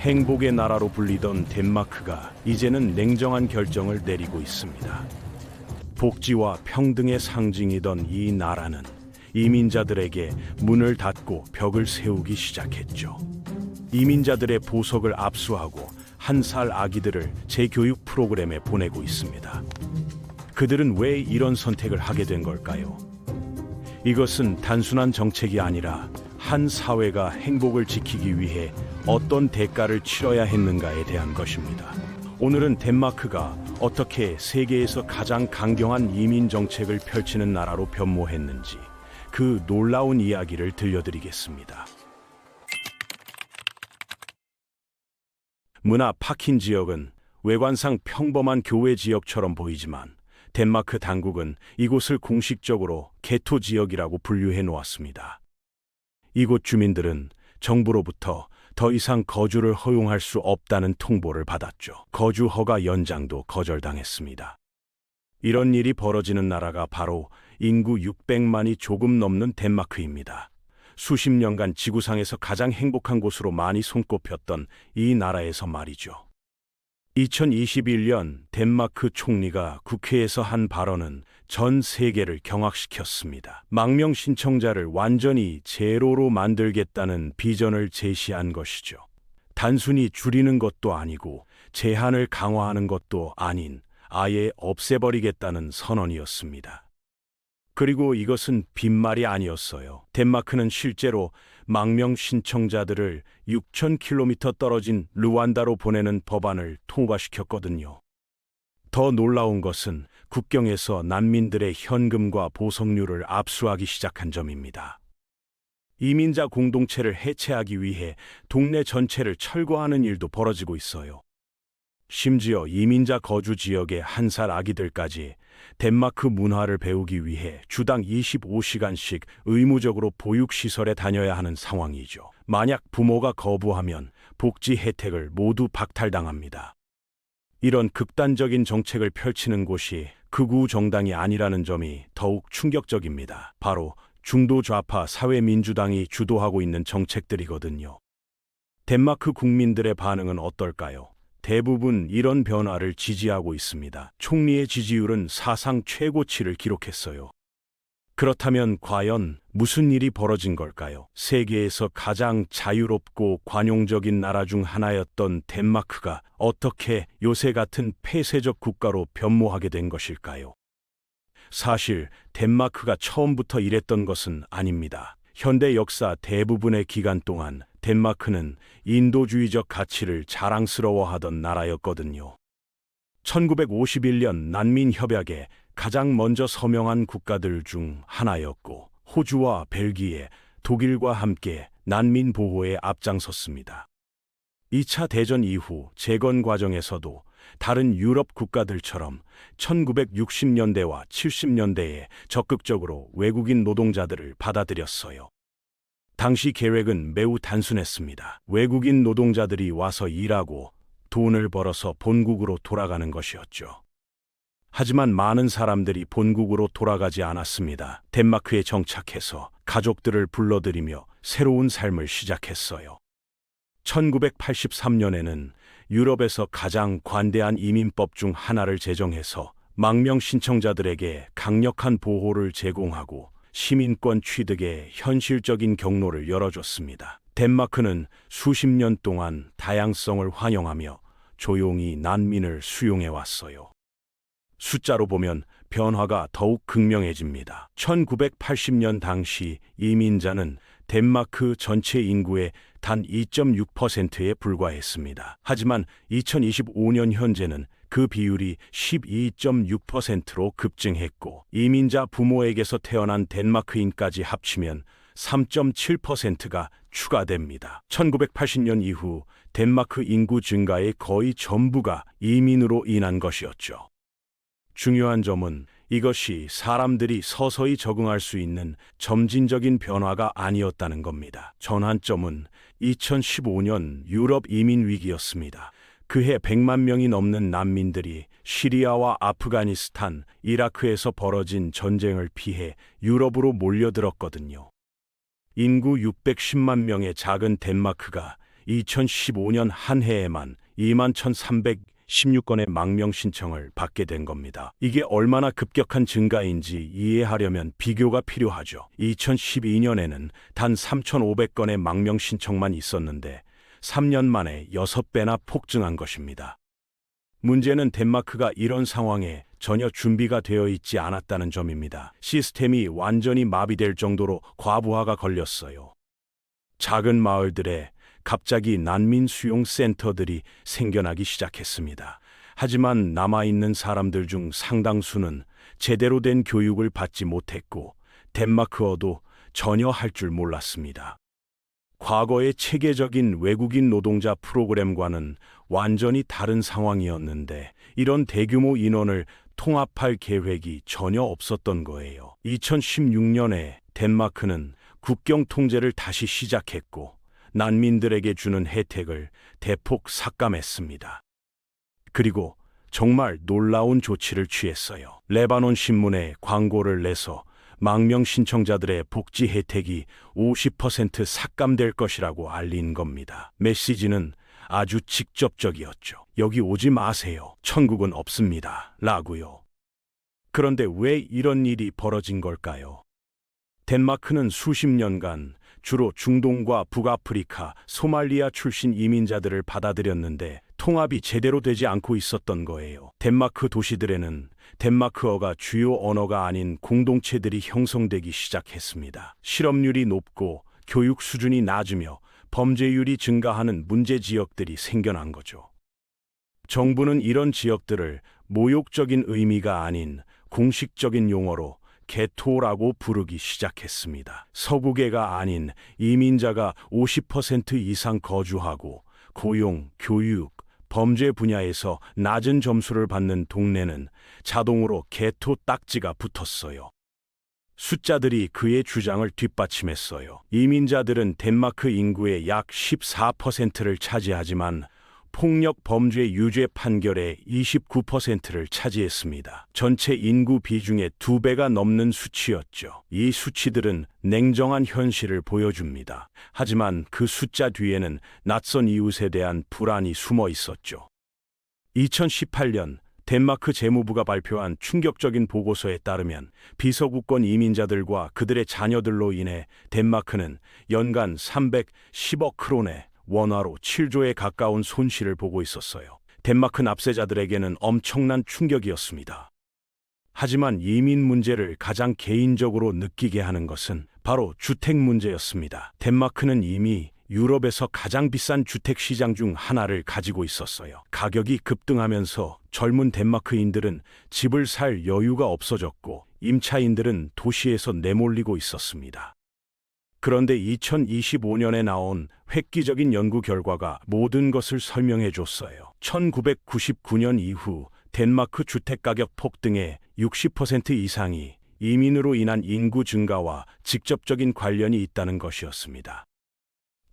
행복의 나라로 불리던 덴마크가 이제는 냉정한 결정을 내리고 있습니다. 복지와 평등의 상징이던 이 나라는 이민자들에게 문을 닫고 벽을 세우기 시작했죠. 이민자들의 보석을 압수하고 한 살 아기들을 재교육 프로그램에 보내고 있습니다. 그들은 왜 이런 선택을 하게 된 걸까요? 이것은 단순한 정책이 아니라 한 사회가 행복을 지키기 위해 어떤 대가를 치러야 했는가에 대한 것입니다. 오늘은 덴마크가 어떻게 세계에서 가장 강경한 이민 정책을 펼치는 나라로 변모했는지 그 놀라운 이야기를 들려드리겠습니다. 문화 파킨 지역은 외관상 평범한 교외 지역처럼 보이지만 덴마크 당국은 이곳을 공식적으로 개토 지역이라고 분류해 놓았습니다. 이곳 주민들은 정부로부터 더 이상 거주를 허용할 수 없다는 통보를 받았죠. 거주 허가 연장도 거절당했습니다. 이런 일이 벌어지는 나라가 바로 인구 600만이 조금 넘는 덴마크입니다. 수십 년간 지구상에서 가장 행복한 곳으로 많이 손꼽혔던 이 나라에서 말이죠. 2021년 덴마크 총리가 국회에서 한 발언은 전 세계를 경악시켰습니다. 망명 신청자를 완전히 제로로 만들겠다는 비전을 제시한 것이죠. 단순히 줄이는 것도 아니고 제한을 강화하는 것도 아닌 아예 없애버리겠다는 선언이었습니다. 그리고 이것은 빈말이 아니었어요. 덴마크는 실제로 망명 신청자들을 6,000km 떨어진 루안다로 보내는 법안을 통과시켰거든요. 더 놀라운 것은 국경에서 난민들의 현금과 보석류를 압수하기 시작한 점입니다. 이민자 공동체를 해체하기 위해 동네 전체를 철거하는 일도 벌어지고 있어요. 심지어 이민자 거주 지역의 한 살 아기들까지 덴마크 문화를 배우기 위해 주당 25시간씩 의무적으로 보육시설에 다녀야 하는 상황이죠. 만약 부모가 거부하면 복지 혜택을 모두 박탈당합니다. 이런 극단적인 정책을 펼치는 곳이 극우 정당이 아니라는 점이 더욱 충격적입니다. 바로 중도 좌파 사회민주당이 주도하고 있는 정책들이거든요. 덴마크 국민들의 반응은 어떨까요? 대부분 이런 변화를 지지하고 있습니다. 총리의 지지율은 사상 최고치를 기록했어요. 그렇다면 과연 무슨 일이 벌어진 걸까요? 세계에서 가장 자유롭고 관용적인 나라 중 하나였던 덴마크가 어떻게 요새 같은 폐쇄적 국가로 변모하게 된 것일까요? 사실 덴마크가 처음부터 이랬던 것은 아닙니다. 현대 역사 대부분의 기간 동안 덴마크는 인도주의적 가치를 자랑스러워하던 나라였거든요. 1951년 난민협약에 가장 먼저 서명한 국가들 중 하나였고, 호주와 벨기에, 독일과 함께 난민 보호에 앞장섰습니다. 2차 대전 이후 재건 과정에서도 다른 유럽 국가들처럼 1960년대와 70년대에 적극적으로 외국인 노동자들을 받아들였어요. 당시 계획은 매우 단순했습니다. 외국인 노동자들이 와서 일하고 돈을 벌어서 본국으로 돌아가는 것이었죠. 하지만 많은 사람들이 본국으로 돌아가지 않았습니다. 덴마크에 정착해서 가족들을 불러들이며 새로운 삶을 시작했어요. 1983년에는 유럽에서 가장 관대한 이민법 중 하나를 제정해서 망명 신청자들에게 강력한 보호를 제공하고 시민권 취득에 현실적인 경로를 열어줬습니다. 덴마크는 수십 년 동안 다양성을 환영하며 조용히 난민을 수용해 왔어요. 숫자로 보면 변화가 더욱 극명해집니다. 1980년 당시 이민자는 덴마크 전체 인구의 단 2.6%에 불과했습니다. 하지만 2025년 현재는 그 비율이 12.6%로 급증했고 이민자 부모에게서 태어난 덴마크인까지 합치면 3.7%가 추가됩니다. 1980년 이후 덴마크 인구 증가의 거의 전부가 이민으로 인한 것이었죠. 중요한 점은 이것이 사람들이 서서히 적응할 수 있는 점진적인 변화가 아니었다는 겁니다. 전환점은 2015년 유럽 이민 위기였습니다. 그해 100만 명이 넘는 난민들이 시리아와 아프가니스탄, 이라크에서 벌어진 전쟁을 피해 유럽으로 몰려들었거든요. 인구 610만 명의 작은 덴마크가 2015년 한 해에만 2만 1,316건의 망명 신청을 받게 된 겁니다. 이게 얼마나 급격한 증가인지 이해하려면 비교가 필요하죠. 2012년에는 단 3,500건의 망명 신청만 있었는데 3년 만에 6배나 폭증한 것입니다. 문제는 덴마크가 이런 상황에 전혀 준비가 되어 있지 않았다는 점입니다. 시스템이 완전히 마비될 정도로 과부하가 걸렸어요. 작은 마을들에 갑자기 난민 수용 센터들이 생겨나기 시작했습니다. 하지만 남아있는 사람들 중 상당수는 제대로 된 교육을 받지 못했고 덴마크어도 전혀 할 줄 몰랐습니다. 과거의 체계적인 외국인 노동자 프로그램과는 완전히 다른 상황이었는데 이런 대규모 인원을 통합할 계획이 전혀 없었던 거예요. 2016년에 덴마크는 국경 통제를 다시 시작했고 난민들에게 주는 혜택을 대폭 삭감했습니다. 그리고 정말 놀라운 조치를 취했어요. 레바논 신문에 광고를 내서 망명 신청자들의 복지 혜택이 50% 삭감될 것이라고 알린 겁니다. 메시지는 아주 직접적이었죠. 여기 오지 마세요. 천국은 없습니다. 라고요. 그런데 왜 이런 일이 벌어진 걸까요? 덴마크는 수십 년간 주로 중동과 북아프리카, 소말리아 출신 이민자들을 받아들였는데 통합이 제대로 되지 않고 있었던 거예요. 덴마크 도시들에는 덴마크어가 주요 언어가 아닌 공동체들이 형성되기 시작했습니다. 실업률이 높고 교육 수준이 낮으며 범죄율이 증가하는 문제 지역들이 생겨난 거죠. 정부는 이런 지역들을 모욕적인 의미가 아닌 공식적인 용어로 개토라고 부르기 시작했습니다. 서구계가 아닌 이민자가 50% 이상 거주하고 고용, 교육, 범죄 분야에서 낮은 점수를 받는 동네는 자동으로 개토 딱지가 붙었어요. 숫자들이 그의 주장을 뒷받침했어요. 이민자들은 덴마크 인구의 약 14%를 차지하지만 폭력 범죄 유죄 판결의 29%를 차지했습니다. 전체 인구 비중의 두 배가 넘는 수치였죠. 이 수치들은 냉정한 현실을 보여줍니다. 하지만 그 숫자 뒤에는 낯선 이웃에 대한 불안이 숨어 있었죠. 2018년 덴마크 재무부가 발표한 충격적인 보고서에 따르면 비서구권 이민자들과 그들의 자녀들로 인해 덴마크는 연간 310억 크론의 원화로 7조에 가까운 손실을 보고 있었어요. 덴마크 납세자들에게는 엄청난 충격이었습니다. 하지만 이민 문제를 가장 개인적으로 느끼게 하는 것은 바로 주택 문제였습니다. 덴마크는 이미 유럽에서 가장 비싼 주택 시장 중 하나를 가지고 있었어요. 가격이 급등하면서 젊은 덴마크인들은 집을 살 여유가 없어졌고 임차인들은 도시에서 내몰리고 있었습니다. 그런데 2025년에 나온 획기적인 연구 결과가 모든 것을 설명해 줬어요. 1999년 이후 덴마크 주택 가격 폭등의 60% 이상이 이민으로 인한 인구 증가와 직접적인 관련이 있다는 것이었습니다.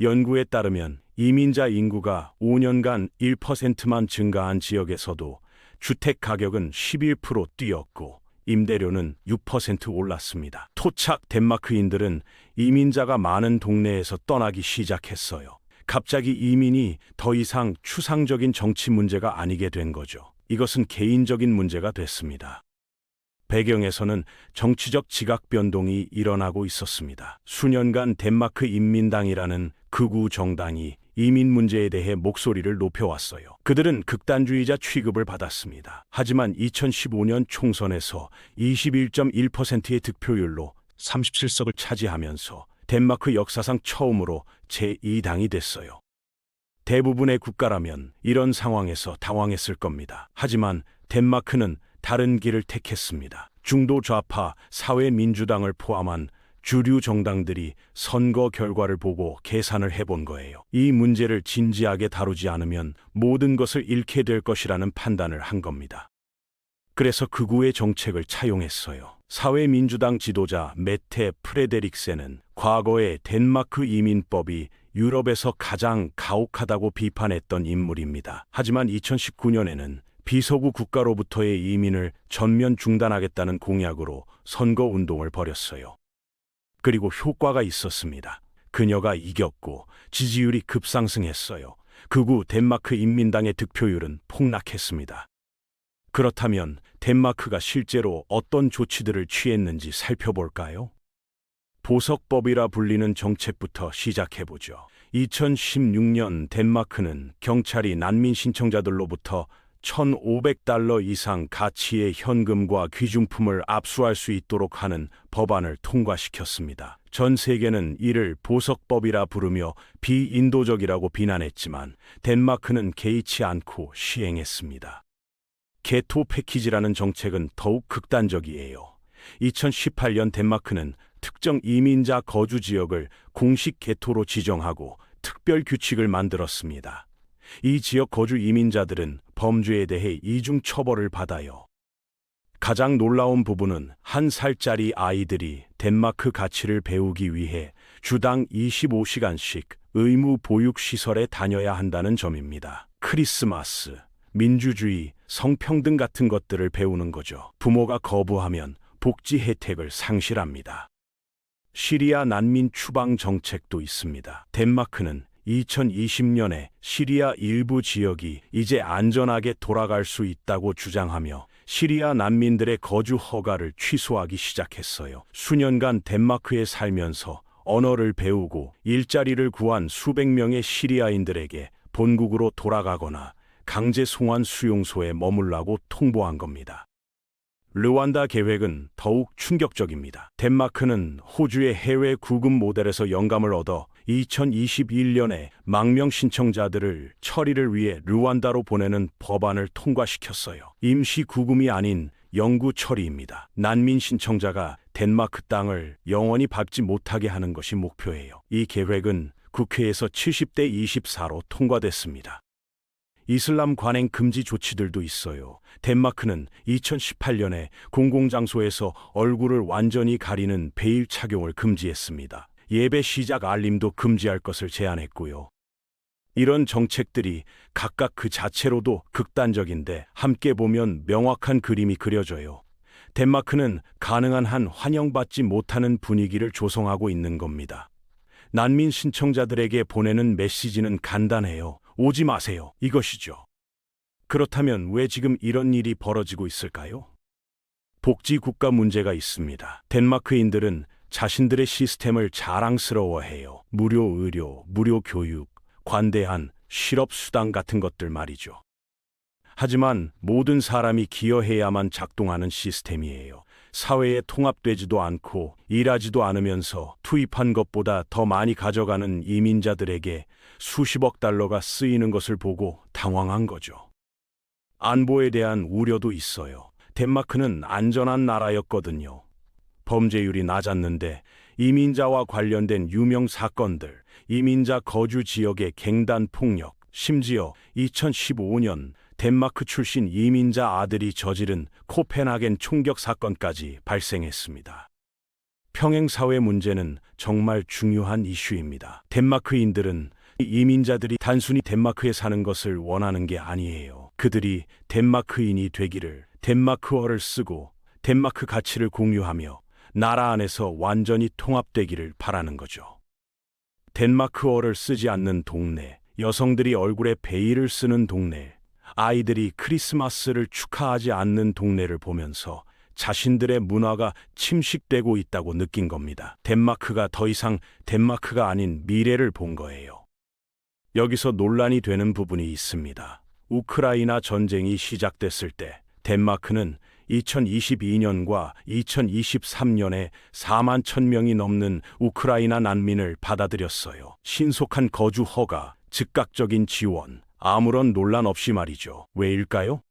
연구에 따르면 이민자 인구가 5년간 1%만 증가한 지역에서도 주택 가격은 11% 뛰었고 임대료는 6% 올랐습니다. 토착 덴마크인들은 이민자가 많은 동네에서 떠나기 시작했어요. 갑자기 이민이 더 이상 추상적인 정치 문제가 아니게 된 거죠. 이것은 개인적인 문제가 됐습니다. 배경에서는 정치적 지각 변동이 일어나고 있었습니다. 수년간 덴마크 인민당이라는 극우 정당이 이민 문제에 대해 목소리를 높여왔어요. 그들은 극단주의자 취급을 받았습니다. 하지만 2015년 총선에서 21.1%의 득표율로 37석을 차지하면서 덴마크 역사상 처음으로 제2당이 됐어요. 대부분의 국가라면 이런 상황에서 당황했을 겁니다. 하지만 덴마크는 다른 길을 택했습니다. 중도 좌파 사회민주당을 포함한 주류 정당들이 선거 결과를 보고 계산을 해본 거예요. 이 문제를 진지하게 다루지 않으면 모든 것을 잃게 될 것이라는 판단을 한 겁니다. 그래서 극우의 정책을 차용했어요. 사회민주당 지도자 메테 프레데릭센은 과거의 덴마크 이민법이 유럽에서 가장 가혹하다고 비판했던 인물입니다. 하지만 2019년에는 비서구 국가로부터의 이민을 전면 중단하겠다는 공약으로 선거 운동을 벌였어요. 그리고 효과가 있었습니다. 그녀가 이겼고 지지율이 급상승했어요. 극우 덴마크 인민당의 득표율은 폭락했습니다. 그렇다면 덴마크가 실제로 어떤 조치들을 취했는지 살펴볼까요? 보석법이라 불리는 정책부터 시작해보죠. 2016년 덴마크는 경찰이 난민 신청자들로부터 1,500달러 이상 가치의 현금과 귀중품을 압수할 수 있도록 하는 법안을 통과시켰습니다. 전 세계는 이를 보석법이라 부르며 비인도적이라고 비난했지만 덴마크는 개의치 않고 시행했습니다. 개토 패키지라는 정책은 더욱 극단적이에요. 2018년 덴마크는 특정 이민자 거주 지역을 공식 개토로 지정하고 특별 규칙을 만들었습니다. 이 지역 거주 이민자들은 범죄에 대해 이중 처벌을 받아요. 가장 놀라운 부분은 한 살짜리 아이들이 덴마크 가치를 배우기 위해 주당 25시간씩 의무 보육 시설에 다녀야 한다는 점입니다. 크리스마스, 민주주의, 성평등 같은 것들을 배우는 거죠. 부모가 거부하면 복지 혜택을 상실합니다. 시리아 난민 추방 정책도 있습니다. 덴마크는 2020년에 시리아 일부 지역이 이제 안전하게 돌아갈 수 있다고 주장하며 시리아 난민들의 거주 허가를 취소하기 시작했어요. 수년간 덴마크에 살면서 언어를 배우고 일자리를 구한 수백 명의 시리아인들에게 본국으로 돌아가거나 강제 송환 수용소에 머물라고 통보한 겁니다. 르완다 계획은 더욱 충격적입니다. 덴마크는 호주의 해외 구금 모델에서 영감을 얻어 2021년에 망명 신청자들을 처리를 위해 르완다로 보내는 법안을 통과시켰어요. 임시 구금이 아닌 영구 처리입니다. 난민 신청자가 덴마크 땅을 영원히 밟지 못하게 하는 것이 목표예요. 이 계획은 국회에서 70대 24로 통과됐습니다. 이슬람 관행 금지 조치들도 있어요. 덴마크는 2018년에 공공장소에서 얼굴을 완전히 가리는 베일 착용을 금지했습니다. 예배 시작 알림도 금지할 것을 제안했고요. 이런 정책들이 각각 그 자체로도 극단적인데 함께 보면 명확한 그림이 그려져요. 덴마크는 가능한 한 환영받지 못하는 분위기를 조성하고 있는 겁니다. 난민 신청자들에게 보내는 메시지는 간단해요. 오지 마세요. 이것이죠. 그렇다면 왜 지금 이런 일이 벌어지고 있을까요? 복지 국가 문제가 있습니다. 덴마크인들은 자신들의 시스템을 자랑스러워해요. 무료 의료, 무료 교육, 관대한 실업 수당 같은 것들 말이죠. 하지만 모든 사람이 기여해야만 작동하는 시스템이에요. 사회에 통합되지도 않고 일하지도 않으면서 투입한 것보다 더 많이 가져가는 이민자들에게 수십억 달러가 쓰이는 것을 보고 당황한 거죠. 안보에 대한 우려도 있어요. 덴마크는 안전한 나라였거든요. 범죄율이 낮았는데 이민자와 관련된 유명 사건들, 이민자 거주 지역의 갱단 폭력, 심지어 2015년 덴마크 출신 이민자 아들이 저지른 코펜하겐 총격 사건까지 발생했습니다. 평행사회 문제는 정말 중요한 이슈입니다. 덴마크인들은 이민자들이 단순히 덴마크에 사는 것을 원하는 게 아니에요. 그들이 덴마크인이 되기를 덴마크어를 쓰고 덴마크 가치를 공유하며 나라 안에서 완전히 통합되기를 바라는 거죠. 덴마크어를 쓰지 않는 동네, 여성들이 얼굴에 베일을 쓰는 동네, 아이들이 크리스마스를 축하하지 않는 동네를 보면서 자신들의 문화가 침식되고 있다고 느낀 겁니다. 덴마크가 더 이상 덴마크가 아닌 미래를 본 거예요. 여기서 논란이 되는 부분이 있습니다. 우크라이나 전쟁이 시작됐을 때 덴마크는 2022년과 2023년에 4만 1000명이 넘는 우크라이나 난민을 받아들였어요. 신속한 거주 허가, 즉각적인 지원, 아무런 논란 없이 말이죠. 왜일까요?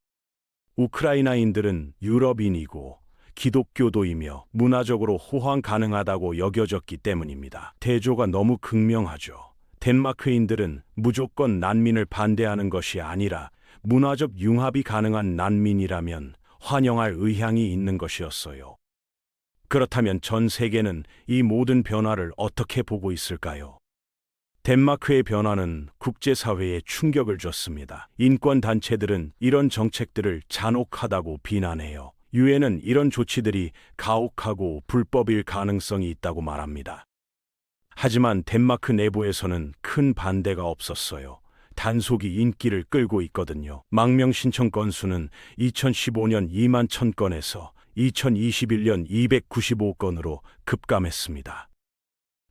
우크라이나인들은 유럽인이고 기독교도이며 문화적으로 호환 가능하다고 여겨졌기 때문입니다. 대조가 너무 극명하죠. 덴마크인들은 무조건 난민을 반대하는 것이 아니라 문화적 융합이 가능한 난민이라면 환영할 의향이 있는 것이었어요. 그렇다면 전 세계는 이 모든 변화를 어떻게 보고 있을까요? 덴마크의 변화는 국제사회에 충격을 줬습니다. 인권단체들은 이런 정책들을 잔혹하다고 비난해요. 유엔은 이런 조치들이 가혹하고 불법일 가능성이 있다고 말합니다. 하지만 덴마크 내부에서는 큰 반대가 없었어요. 단속이 인기를 끌고 있거든요. 망명 신청 건수는 2015년 2만 1000건에서 2021년 295건으로 급감했습니다.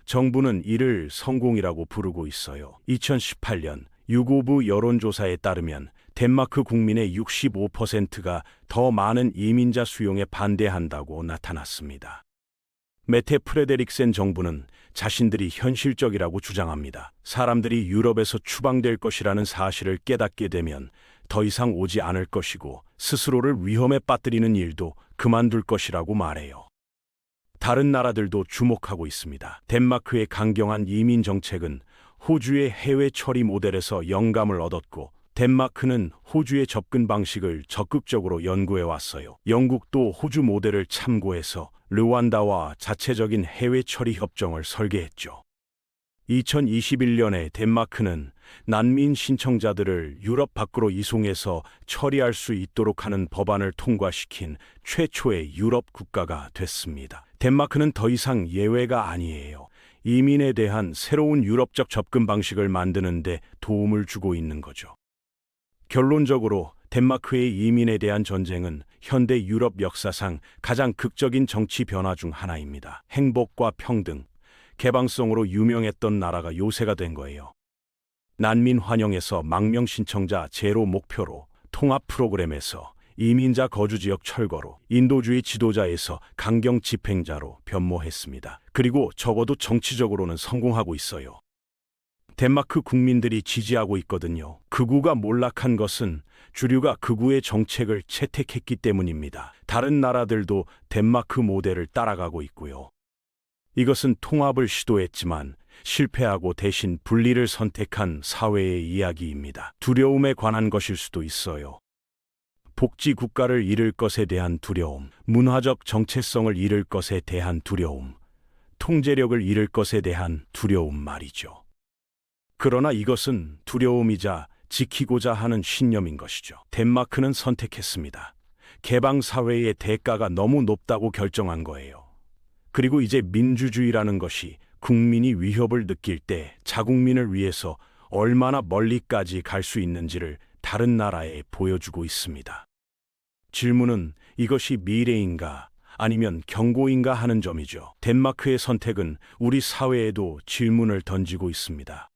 정부는 이를 성공이라고 부르고 있어요. 2018년 유고부 여론조사에 따르면 덴마크 국민의 65%가 더 많은 이민자 수용에 반대한다고 나타났습니다. 메테 프레데릭센 정부는 자신들이 현실적이라고 주장합니다. 사람들이 유럽에서 추방될 것이라는 사실을 깨닫게 되면 더 이상 오지 않을 것이고 스스로를 위험에 빠뜨리는 일도 그만둘 것이라고 말해요. 다른 나라들도 주목하고 있습니다. 덴마크의 강경한 이민 정책은 호주의 해외 처리 모델에서 영감을 얻었고 덴마크는 호주의 접근 방식을 적극적으로 연구해 왔어요. 영국도 호주 모델을 참고해서 르완다와 자체적인 해외 처리 협정을 설계했죠. 2021년에 덴마크는 난민 신청자들을 유럽 밖으로 이송해서 처리할 수 있도록 하는 법안을 통과시킨 최초의 유럽 국가가 됐습니다. 덴마크는 더 이상 예외가 아니에요. 이민에 대한 새로운 유럽적 접근 방식을 만드는데 도움을 주고 있는 거죠. 결론적으로 덴마크의 이민에 대한 전쟁은 현대 유럽 역사상 가장 극적인 정치 변화 중 하나입니다. 행복과 평등, 개방성으로 유명했던 나라가 요새가 된 거예요. 난민 환영에서 망명 신청자 제로 목표로 통합 프로그램에서 이민자 거주 지역 철거로 인도주의 지도자에서 강경 집행자로 변모했습니다. 그리고 적어도 정치적으로는 성공하고 있어요. 덴마크 국민들이 지지하고 있거든요. 극우가 몰락한 것은 주류가 극우의 정책을 채택했기 때문입니다. 다른 나라들도 덴마크 모델을 따라가고 있고요. 이것은 통합을 시도했지만 실패하고 대신 분리를 선택한 사회의 이야기입니다. 두려움에 관한 것일 수도 있어요. 복지 국가를 잃을 것에 대한 두려움, 문화적 정체성을 잃을 것에 대한 두려움, 통제력을 잃을 것에 대한 두려움 말이죠. 그러나 이것은 두려움이자 지키고자 하는 신념인 것이죠. 덴마크는 선택했습니다. 개방 사회의 대가가 너무 높다고 결정한 거예요. 그리고 이제 민주주의라는 것이 국민이 위협을 느낄 때 자국민을 위해서 얼마나 멀리까지 갈 수 있는지를 다른 나라에 보여주고 있습니다. 질문은 이것이 미래인가 아니면 경고인가 하는 점이죠. 덴마크의 선택은 우리 사회에도 질문을 던지고 있습니다.